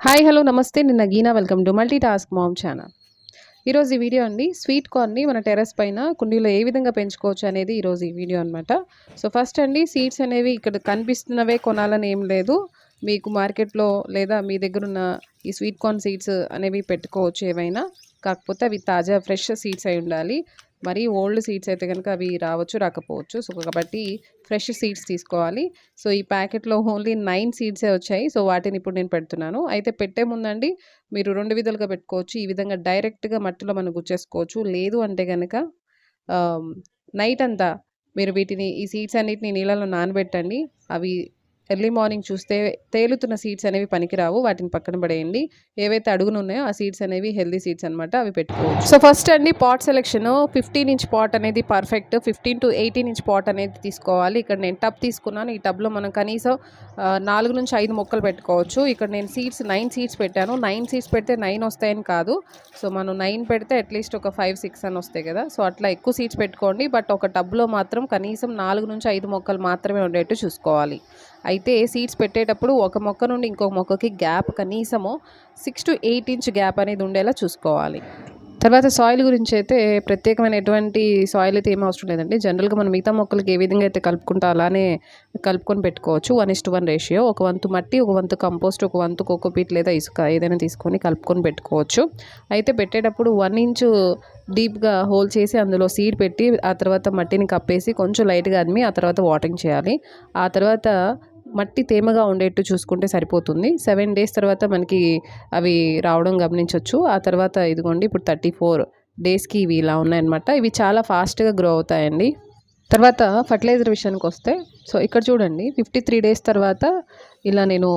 Hi hello నమస్తే. నిన్న గీనా welcome to multi task mom channel. ఈరోజు ఈ వీడియో అండి స్వీట్ కార్న్ని మన టెర్రస్ పైన కుండీలో ఏ విధంగా పెంచుకోవచ్చు అనేది ఈరోజు ఈ వీడియో అనమాట సో ఫస్ట్ అండి సీడ్స్ అనేవి ఇక్కడ కనిపిస్తున్నవే కొనాలని ఏం లేదు. మీకు మార్కెట్లో లేదా మీ దగ్గర ఉన్న ఈ స్వీట్ కార్న్ సీడ్స్ అనేవి పెట్టుకోవచ్చు ఏవైనా. కాకపోతే అవి తాజా ఫ్రెష్ సీడ్స్ అయి ఉండాలి. మరి ఓల్డ్ సీడ్స్ అయితే కనుక అవి రావచ్చు రాకపోవచ్చు. సో కాబట్టి ఫ్రెష్ సీడ్స్ తీసుకోవాలి. సో ఈ ప్యాకెట్లో ఓన్లీ నైన్ సీడ్సే వచ్చాయి. సో వాటిని ఇప్పుడు నేను పెడుతున్నాను. అయితే పెట్టే ముందండి మీరు రెండు విధాలుగా పెట్టుకోవచ్చు. ఈ విధంగా డైరెక్ట్గా మట్టిలో మనం గుచ్చేసుకోవచ్చు. లేదు అంటే కనుక నైట్ అంతా మీరు వీటిని ఈ సీడ్స్ అన్నిటిని నీళ్ళలో నానబెట్టండి. అవి ఎర్లీ మార్నింగ్ చూస్తే తేలుతున్న సీడ్స్ అనేవి పనికిరావు. వాటిని పక్కన పడేయండి. ఏవైతే అడుగును ఉన్నాయో ఆ సీడ్స్ అనేవి హెల్దీ సీడ్స్ అనమాట అవి పెట్టుకోవచ్చు. సో ఫస్ట్ అండి pot selection. Fifteen inch pot అనేది perfect. Fifteen to eighteen inch pot అనేది తీసుకోవాలి. ఇక్కడ నేను టబ్ తీసుకున్నాను. ఈ టబ్లో మనం కనీసం నాలుగు నుంచి ఐదు మొక్కలు పెట్టుకోవచ్చు. ఇక్కడ నేను సీడ్స్ నైన్ సీడ్స్ పెట్టాను. నైన్ సీడ్స్ పెడితే నైన్ వస్తాయని కాదు. సో మనం నైన్ పెడితే అట్లీస్ట్ ఒక ఫైవ్ సిక్స్ అని వస్తాయి కదా. సో అట్లా ఎక్కువ సీడ్స్ పెట్టుకోండి. బట్ ఒక టబ్లో మాత్రం కనీసం నాలుగు నుంచి ఐదు మొక్కలు మాత్రమే ఉండేట్టు చూసుకోవాలి. అయితే సీడ్స్ పెట్టేటప్పుడు ఒక మొక్క నుండి ఇంకొక మొక్కకి గ్యాప్ కనీసము six to eight inch gap అనేది ఉండేలా చూసుకోవాలి. తర్వాత సాయిల్ గురించి అయితే ప్రత్యేకమైన ఎటువంటి సాయిల్ అయితే ఏం అవసరం లేదండి. జనరల్గా మనం మిగతా మొక్కలకి ఏ విధంగా అయితే కలుపుకుంటా అలానే కలుపుకొని పెట్టుకోవచ్చు. One is to one ratio ఒక వంతు మట్టి ఒక వంతు కంపోస్ట్ ఒక వంతు కోకోపీట్ లేదా ఇసుక ఏదైనా తీసుకొని కలుపుకొని పెట్టుకోవచ్చు. అయితే పెట్టేటప్పుడు వన్ ఇంచు డీప్గా హోల్ చేసి అందులో సీడ్ పెట్టి ఆ తర్వాత మట్టిని కప్పేసి కొంచెం లైట్గా అదిమి ఆ తర్వాత వాటరింగ్ చేయాలి. ఆ తర్వాత మట్టి తేమగా ఉండేట్టు చూసుకుంటే సరిపోతుంది. సెవెన్ డేస్ తర్వాత మనకి అవి రావడం గమనించవచ్చు ఆ తర్వాత ఇదిగోండి ఇప్పుడు థర్టీ ఫోర్ డేస్కి ఇవి ఇలా ఉన్నాయన్నమాట. ఇవి చాలా ఫాస్ట్గా గ్రో అవుతాయండి. తర్వాత ఫర్టిలైజర్ విషయానికి వస్తే సో ఇక్కడ చూడండి ఫిఫ్టీ త్రీ డేస్ తర్వాత ఇలా నేను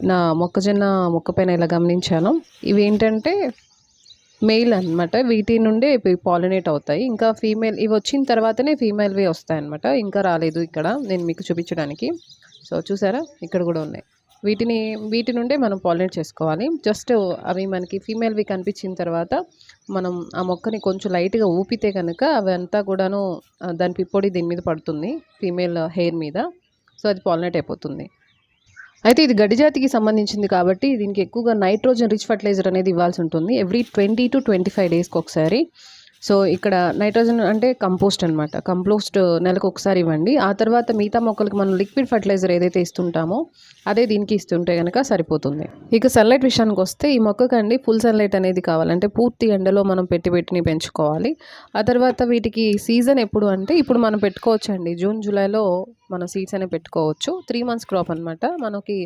నా మొక్కజొన్న మొక్క పైన ఇలా గమనించాను. ఇవి ఏంటంటే మెయిల్ అనమాట వీటి నుండే పాలినేట్ అవుతాయి. ఇంకా ఫీమేల్ ఇవి వచ్చిన తర్వాతనే ఫీమేల్వి వస్తాయి అనమాట ఇంకా రాలేదు ఇక్కడ. నేను మీకు చూపించడానికి. సో చూసారా? ఇక్కడ కూడా ఉన్నాయి. వీటిని వీటి నుండే మనం పాలినేట్ చేసుకోవాలి. జస్ట్ అవి మనకి ఫీమేల్వి కనిపించిన తర్వాత మనం ఆ మొక్కని కొంచెం లైట్గా ఊపితే కనుక అవి అంతా కూడాను దాని పిప్పొడి దీని మీద పడుతుంది. ఫీమేల్ హెయిర్ మీద. సో అది పాలినేట్ అయిపోతుంది. అయితే ఇది గడ్డి జాతికి సంబంధించింది కాబట్టి దీనికి ఎక్కువగా నైట్రోజన్ రిచ్ ఫర్టిలైజర్ అనేది ఇవ్వాల్సి ఉంటుంది. Every twenty to twenty five డేస్కి ఒకసారి. సో ఇక్కడ నైట్రోజన్ అంటే కంపోస్ట్ అనమాట కంపోస్ట్ నెలకు ఒకసారి ఇవ్వండి. ఆ తర్వాత మిగతా మొక్కలకి మనం లిక్విడ్ ఫర్టిలైజర్ ఏదైతే ఇస్తుంటామో అదే దీనికి ఇస్తుంటే కనుక సరిపోతుంది. ఇక సన్లైట్ విషయానికి వస్తే ఈ మొక్కకండి ఫుల్ సన్లైట్ అనేది కావాలంటే పూర్తి ఎండలో మనం పెట్టి పెట్టిని పెంచుకోవాలి. ఆ తర్వాత వీటికి సీజన్ ఎప్పుడు అంటే ఇప్పుడు మనం పెట్టుకోవచ్చండి. జూన్ జూలైలో మనం సీడ్స్ అనేవి పెట్టుకోవచ్చు. త్రీ మంత్స్ క్రాప్ అనమాట మనకి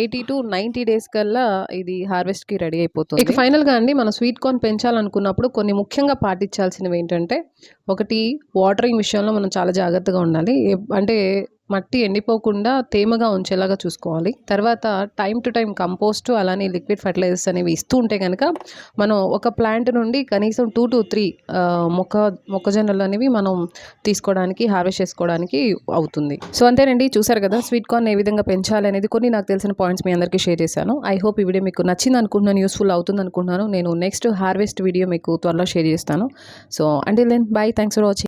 ఎయిటీ టు నైంటీ డేస్ కల్లా ఇది హార్వెస్ట్కి రెడీ అయిపోతుంది. ఇక ఫైనల్గా అండి మనం స్వీట్ కార్న్ పెంచాలనుకున్నప్పుడు కొన్ని ముఖ్యంగా పాటించాల్సినవి ఏంటంటే ఒకటి వాటరింగ్ విషయంలో మనం చాలా జాగ్రత్తగా ఉండాలి. అంటే మట్టి ఎండిపోకుండా తేమగా ఉంచేలాగా చూసుకోవాలి. తర్వాత టైం టు టైం కంపోస్ట్ అలానే లిక్విడ్ ఫర్టిలైజర్స్ అనేవి ఇస్తూ ఉంటే కనుక మనం ఒక ప్లాంట్ నుండి కనీసం టూ టు త్రీ మొక్క మొక్కజొన్నలు అనేవి మనం తీసుకోవడానికి హార్వెస్ట్ చేసుకోవడానికి అవుతుంది. సో అంతేనండి. చూసారు కదా స్వీట్ కార్న్ ఏ విధంగా పెంచాలి అనేది కొన్ని నాకు తెలిసిన పాయింట్స్ మీ అందరికీ షేర్ చేశాను. ఐ హోప్ ఈ వీడియో మీకు నచ్చింది అనుకుంటున్నాను యూస్ఫుల్ అవుతుంది అనుకుంటున్నాను. నేను నెక్స్ట్ హార్వెస్ట్ వీడియో మీకు త్వరలో షేర్ చేస్తాను. సో అంటే then bye thanks for watching